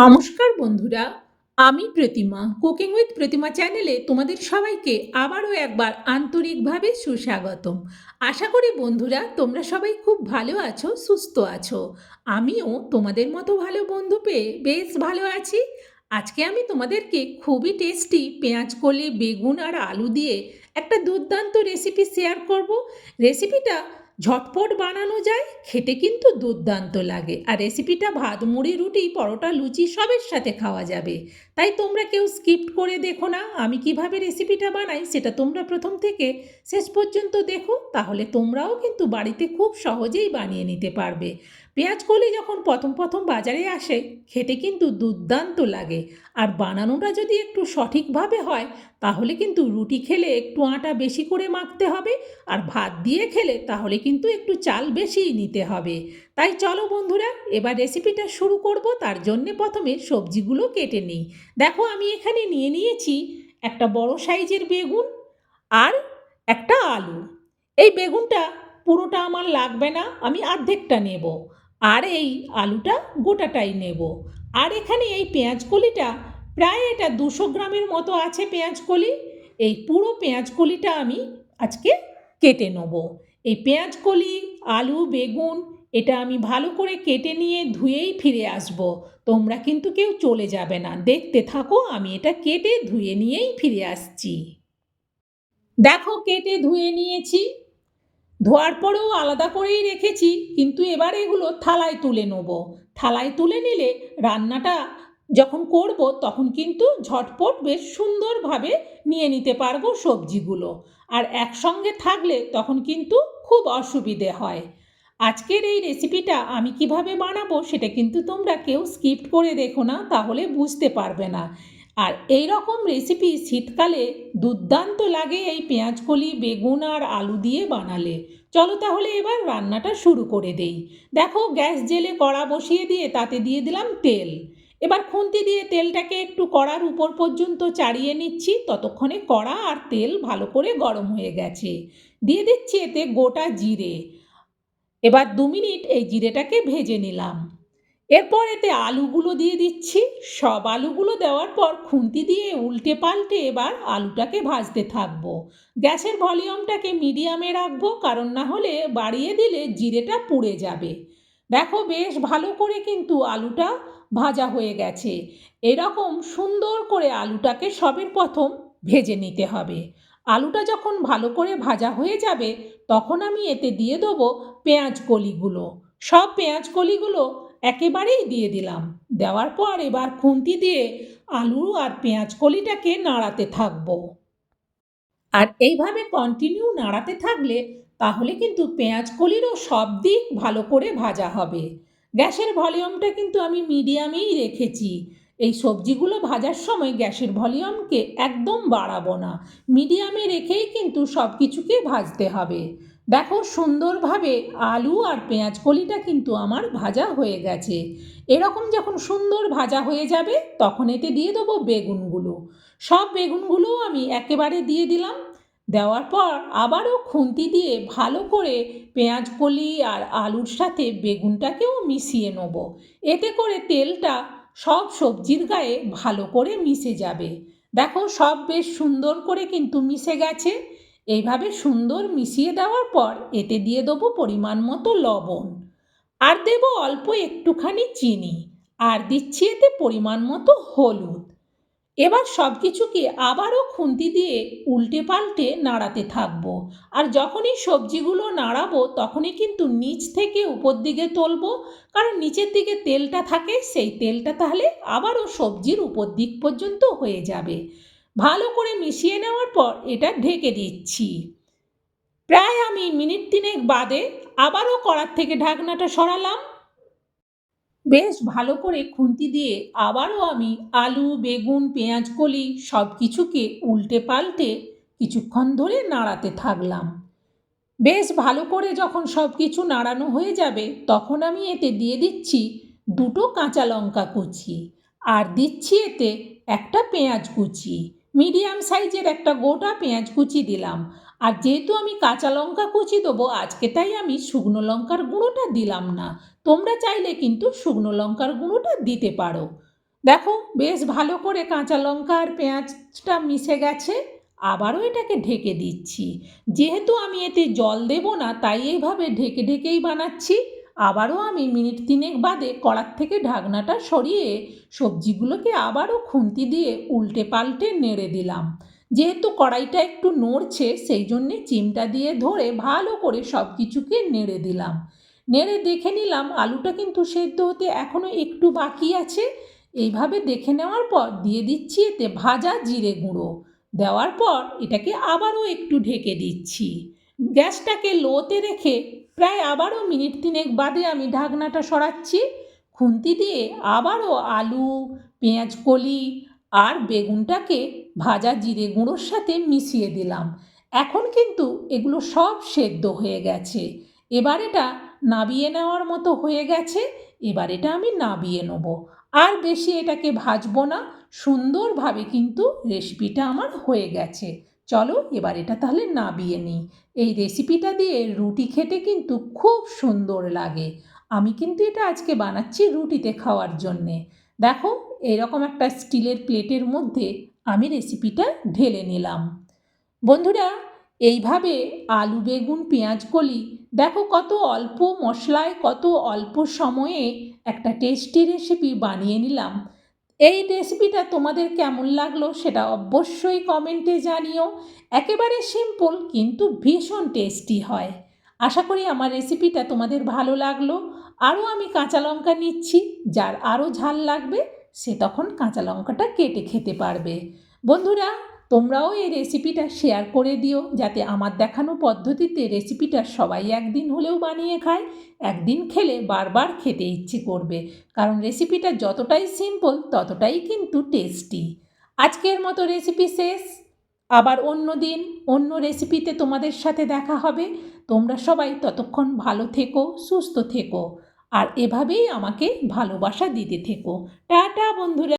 নমস্কার বন্ধুরা, আমি প্রতিমা। কুকিং উইথ প্রতিমা চ্যানেলে তোমাদের সবাইকে আবারও একবার আন্তরিকভাবে সুস্বাগতম। আশা করি বন্ধুরা, তোমরা সবাই খুব ভালো আছো, সুস্থ আছো। আমিও তোমাদের মতো ভালো বন্ধু পেয়ে বেশ ভালো আছি। আজকে আমি তোমাদেরকে খুবই টেস্টি পেঁয়াজ, কলি, বেগুন আর আলু দিয়ে একটা দুর্দান্ত রেসিপি শেয়ার করব। রেসিপিটা ঝটপট বানানো যায়, খেতে কিন্তু দুর্দান্ত লাগে। আর রেসিপিটা ভাত, মুড়ি, রুটি, পরোটা, লুচি সবের সাথে খাওয়া যাবে। তাই তোমরা কেউ স্কিপ করে দেখো না, আমি কীভাবে রেসিপিটা বানাই সেটা তোমরা প্রথম থেকে শেষ পর্যন্ত দেখো, তাহলে তোমরাও কিন্তু বাড়িতে খুব সহজেই বানিয়ে নিতে পারবে। পেঁয়াজ কলি যখন প্রথম প্রথম বাজারে আসে, খেতে কিন্তু দুর্দান্ত লাগে। আর বানানোটা যদি একটু সঠিকভাবে হয়, তাহলে কিন্তু রুটি খেলে একটু আটা বেশি করে মাখতে হবে, আর ভাত দিয়ে খেলে তাহলে কিন্তু একটু চাল বেশিই নিতে হবে। তাই চলো বন্ধুরা, এবার রেসিপিটা শুরু করব। তার জন্য প্রথমে সবজিগুলো কেটে নিই। দেখো, আমি এখানে নিয়ে নিয়েছি একটা বড় সাইজের বেগুন আর একটা আলু। এই বেগুনটা পুরোটা আমার লাগবে না, আমি অর্ধেকটা নেব আর এই আলুটা গোটাটাই নেব। আর এখানে এই পেঁয়াজ কলিটা প্রায় এটা দুশো গ্রামের মতো আছে পেঁয়াজ কলি এই পুরো পেঁয়াজ কলিটা আমি আজকে কেটে নেব। এই পেঁয়াজ কলি, আলু, বেগুন, এটা আমি ভালো করে কেটে নিয়ে ধুয়েই ফিরে আসব। তোমরা কিন্তু কেউ চলে যাবে না। দেখতে থাকো, আমি এটা কেটে ধুয়ে নিয়েই ফিরে আসছি। দেখো, কেটে ধুয়ে নিয়েছি। ধোয়ার পরেও আলাদা করেই রেখেছি, কিন্তু এবার এগুলো থালায় তুলে নেব। থালায় তুলে নিলে রান্নাটা যখন করব তখন কিন্তু ঝটপট বেশ সুন্দরভাবে নিয়ে নিতে পারব সবজিগুলো। আর একসঙ্গে থাকলে তখন কিন্তু খুব অসুবিধে হয়। আজকের এই রেসিপিটা আমি কীভাবে বানাবো সেটা কিন্তু তোমরা কেউ স্কিপ করে দেখো না, তাহলে বুঝতে পারবে না। আর এই রকম রেসিপি শীতকালে দুর্দান্ত লাগে এই পেঁয়াজকলি, বেগুন আর আলু দিয়ে বানালে। চলো তাহলে এবার রান্নাটা শুরু করে দেই। দেখো গ্যাস জেলে কড়া বসিয়ে দিয়ে তাতে দিয়ে দিলাম তেল। এবার খুন্তি দিয়ে তেলটাকে একটু কড়ার উপর পর্যন্ত চাড়িয়ে নিচ্ছি। ততক্ষণে কড়া আর তেল ভালো করে গরম হয়ে গেছে। দিয়ে দিচ্ছি এতে গোটা জিরে। এবার দু মিনিট এই জিরেটাকে ভেজে নিলাম। এরপর এতে আলুগুলো দিয়ে দিচ্ছি। সব আলুগুলো দেওয়ার পর খুন্তি দিয়ে উল্টে পাল্টে এবার আলুটাকে ভাজতে থাকব। গ্যাসের ভলিউমটাকে মিডিয়ামে রাখব, কারণ না হলে বাড়িয়ে দিলে জিরেটা পুড়ে যাবে। দেখো বেশ ভালো করে কিন্তু আলুটা ভাজা হয়ে গেছে। এরকম সুন্দর করে আলুটাকে সবের প্রথম ভেজে নিতে হবে। আলুটা যখন ভালো করে ভাজা হয়ে যাবে, তখন আমি এতে দিয়ে দেবো পেঁয়াজ কলিগুলো। সব পেঁয়াজ কলিগুলো একেবারেই দিয়ে দিলাম। দেওয়ার পর এবার খুন্তি দিয়ে আলু আর পেঁয়াজ কলিটাকে নাড়াতে থাকব। আর এইভাবে কন্টিনিউ নাড়াতে থাকলে তাহলে কিন্তু পেঁয়াজ কলিরও সব দিক ভালো করে ভাজা হবে। গ্যাসের ভলিউমটা কিন্তু আমি মিডিয়ামেই রেখেছি। এই সবজিগুলো ভাজার সময় গ্যাসের ভলিউমকে একদম বাড়াবো না। মিডিয়ামে রেখেই কিন্তু সব কিছুকে ভাজতে হবে। দেখো সুন্দরভাবে আলু আর পেঁয়াজ কলিটা কিন্তু আমার ভাজা হয়ে গেছে। এরকম যখন সুন্দর ভাজা হয়ে যাবে, তখন এতে দিয়ে দেবো বেগুনগুলো। সব বেগুনগুলোও আমি একেবারে দিয়ে দিলাম। দেওয়ার পর আবারও খুন্তি দিয়ে ভালো করে পেঁয়াজ কলি আর আলুর সাথে বেগুনটাকেও মিশিয়ে নেব। এতে করে তেলটা সব সবজির গায়ে ভালো করে মিশে যাবে। দেখো সব বেশ সুন্দর করে কিন্তু মিশে গেছে। এইভাবে সুন্দর মিশিয়ে দেওয়ার পর এতে দিয়ে দেবো পরিমাণ মতো লবণ। আর দেবো অল্প একটুখানি চিনি। আর দিচ্ছি এতে পরিমাণ মতো হলুদ। এবার সব কিছুকে আবারও খুন্তি দিয়ে উল্টে পাল্টে নাড়াতে থাকব। আর যখনই সবজিগুলো নাড়াবো, তখনই কিন্তু নিচ থেকে উপর দিকে তুলবো। কারণ নিচের দিকে তেলটা থাকে, সেই তেলটা তাহলে আবারও সবজির উপর দিক পর্যন্ত হয়ে যাবে। ভালো করে মিশিয়ে নেওয়ার পর এটা ঢেকে দিচ্ছি। প্রায় আমি মিনিট তিনেক বাদে আবারও কড়ার থেকে ঢাকনাটা সরালাম। বেশ ভালো করে খুন্তি দিয়ে আবারও আমি আলু, বেগুন, পেঁয়াজ, কলি সব কিছুকে উল্টে পাল্টে কিছুক্ষণ ধরে নাড়াতে থাকলাম। বেশ ভালো করে যখন সব কিছু নাড়ানো হয়ে যাবে, তখন আমি এতে দিয়ে দিচ্ছি দুটো কাঁচা লঙ্কা কুচি আর দিচ্ছি এতে একটা পেঁয়াজ কুচি। মিডিয়াম সাইজের একটা গোটা পেঁয়াজ কুচি দিলাম। আর যেহেতু আমি কাঁচা লঙ্কা কুচি দেবো, আজকে তাই আমি শুকনো লঙ্কার গুঁড়োটা দিলাম না। তোমরা চাইলে কিন্তু শুকনো লঙ্কার গুঁড়োটা দিতে পারো। দেখো, বেশ ভালো করে কাঁচা লঙ্কা আর পেঁয়াজটা মিশে গেছে। আবারও এটাকে ঢেকে দিচ্ছি। যেহেতু আমি এতে জল দেব না, তাই এইভাবে ঢেকে ঢেকেই বানাচ্ছি। আবারও আমি মিনিট তিনেক বাদে কড়ার থেকে ঢাকনাটা সরিয়ে সবজিগুলোকে আবারও খুন্তি দিয়ে উল্টে পাল্টে নেড়ে দিলাম। যেহেতু কড়াইটা একটু নড়ছে, সেই জন্যে চিমটা দিয়ে ধরে ভালো করে সব কিছুকে নেড়ে দিলাম। নেড়ে দেখে নিলাম আলুটা কিন্তু সেদ্ধ হতে এখনও একটু বাকি আছে। এইভাবে দেখে নেওয়ার পর দিয়ে দিচ্ছি এতে ভাজা জিরে গুঁড়ো। দেওয়ার পর এটাকে আবারও একটু ঢেকে দিচ্ছি। গ্যাসটাকে লোতে রেখে প্রায় আবারও মিনিট তিনেক বাদে আমি ঢাকনাটা সরাচ্ছি। খুন্তি দিয়ে আবারও আলু, পেঁয়াজ কলি আর বেগুনটাকে ভাজা জিরে গুঁড়োর সাথে মিশিয়ে দিলাম। এখন কিন্তু এগুলো সব সেদ্ধ হয়ে গেছে। এবার এটা নাবিয়ে নেওয়ার মতো হয়ে গেছে। এবার এটা আমি নাবিয়ে নেব। আর বেশি এটাকে ভাজবো না। সুন্দরভাবে কিন্তু রেসিপিটা আমার হয়ে গেছে। চলো এবার এটা তাহলে নাবিয়ে নিই। এই রেসিপিটা দিয়ে রুটি খেতে কিন্তু খুব সুন্দর লাগে। আমি কিন্তু এটা আজকে বানাচ্ছি রুটিতে খাওয়ার জন্যে। দেখো, এরকম একটা স্টিলের প্লেটের মধ্যে আমি রেসিপিটা ঢেলে নিলাম। বন্ধুরা, এইভাবে আলু, বেগুন, পেঁয়াজ, কলি, দেখো কত অল্প মশলায়, কত অল্প সময়ে একটা টেস্টি রেসিপি বানিয়ে নিলাম। এই রেসিপিটা তোমাদের কেমন লাগল সেটা অবশ্যই কমেন্টে জানিও। একেবারে সিম্পল কিন্তু ভীষণ টেস্টি হয়। আশা করি আমার রেসিপিটা তোমাদের ভালো লাগল। আরও আমি কাঁচা লঙ্কা নিচ্ছি, যার আরও ঝাল লাগবে, সে তখন কাঁচা লঙ্কাটা কেটে খেতে পারবে। বন্ধুরা তোমরাও এই রেসিপিটা শেয়ার করে দিও, যাতে আমার দেখানো পদ্ধতিতে রেসিপিটা সবাই একদিন হলেও বানিয়ে খায়, একদিন খেলে বারবার খেতে ইচ্ছে করবে। কারণ রেসিপিটা যতটাই সিম্পল ততটাই কিন্তু টেস্টি আজকের মতো রেসিপি শেষ। আবার অন্য দিন, অন্য রেসিপিতে তোমাদের সাথে দেখা হবে। তোমরা সবাই ততক্ষণ ভালো থেকো, সুস্থ থেকো। আর এভাবেই আমাকে ভালোবাসা দিতে থেকো। টাটা, বন্ধুরা।